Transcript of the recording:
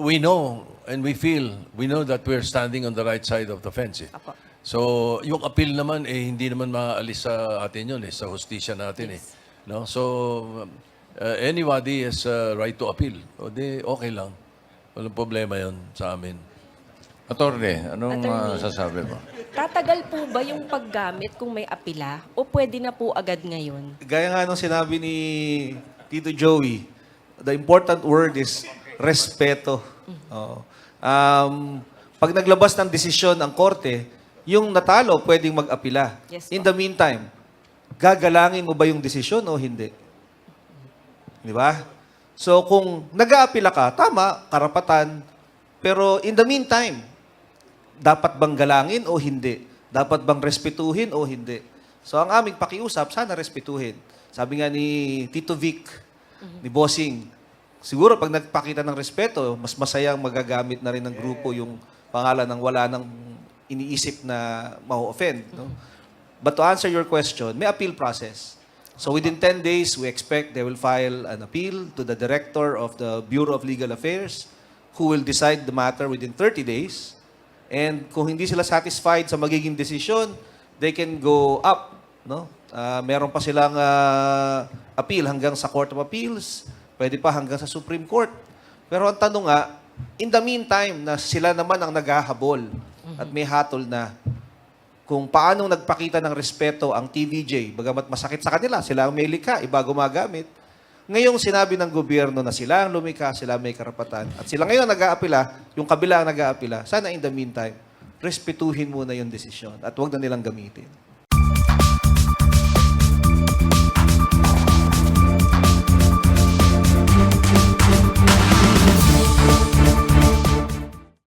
we know and we feel, we know that we're standing on the right side of the fence. Eh. Apo. So, yung appeal naman, eh, hindi naman maalis sa atin yun, eh, sa hustisya natin. Eh. No? So, uh, anybody has a right to appeal. O di, okay lang. Walang problema yun sa amin. Attorney, anong Attorney. ah, sasabi mo? Tatagal po ba yung paggamit kung may apila o pwede na po agad ngayon? Gaya nga nung sinabi ni Tito Joey, the important word is respeto. Oo. Um, pag naglabas ng desisyon ang korte, yung natalo pwedeng mag-apila. Yes, In the meantime, gagalangin mo ba yung desisyon o hindi? Di ba? So kung nag-aapila ka, tama, karapatan. Pero in the meantime, dapat bang galangin o hindi? Dapat bang respetuhin o hindi? So ang aming pakiusap, sana respetuhin. Sabi nga ni Tito Vic, ni Bossing, siguro pag nagpakita ng respeto, mas masayang magagamit na rin ng grupo yung pangalan ng wala nang iniisip na ma-offend. No? But to answer your question, may appeal process. So within 10 days, we expect they will file an appeal to the director of the Bureau of Legal Affairs who will decide the matter within 30 days. And kung hindi sila satisfied sa magiging desisyon, they can go up. No? Ah, meron pa silang ah, appeal hanggang sa Court of Appeals, pwede pa hanggang sa Supreme Court. Pero ang tanong nga, in the meantime na sila naman ang naghahabol at may hatol na, kung paano nagpakita ng respeto ang TVJ, bagamat masakit sa kanila, sila ang may likha, iba gumagamit. Ngayong sinabi ng gobyerno na sila ang lumikha, sila may karapatan, at sila ngayon nag-aapila, yung kabila ang nag-aapila, sana in the meantime, respetuhin muna yung desisyon at huwag na nilang gamitin.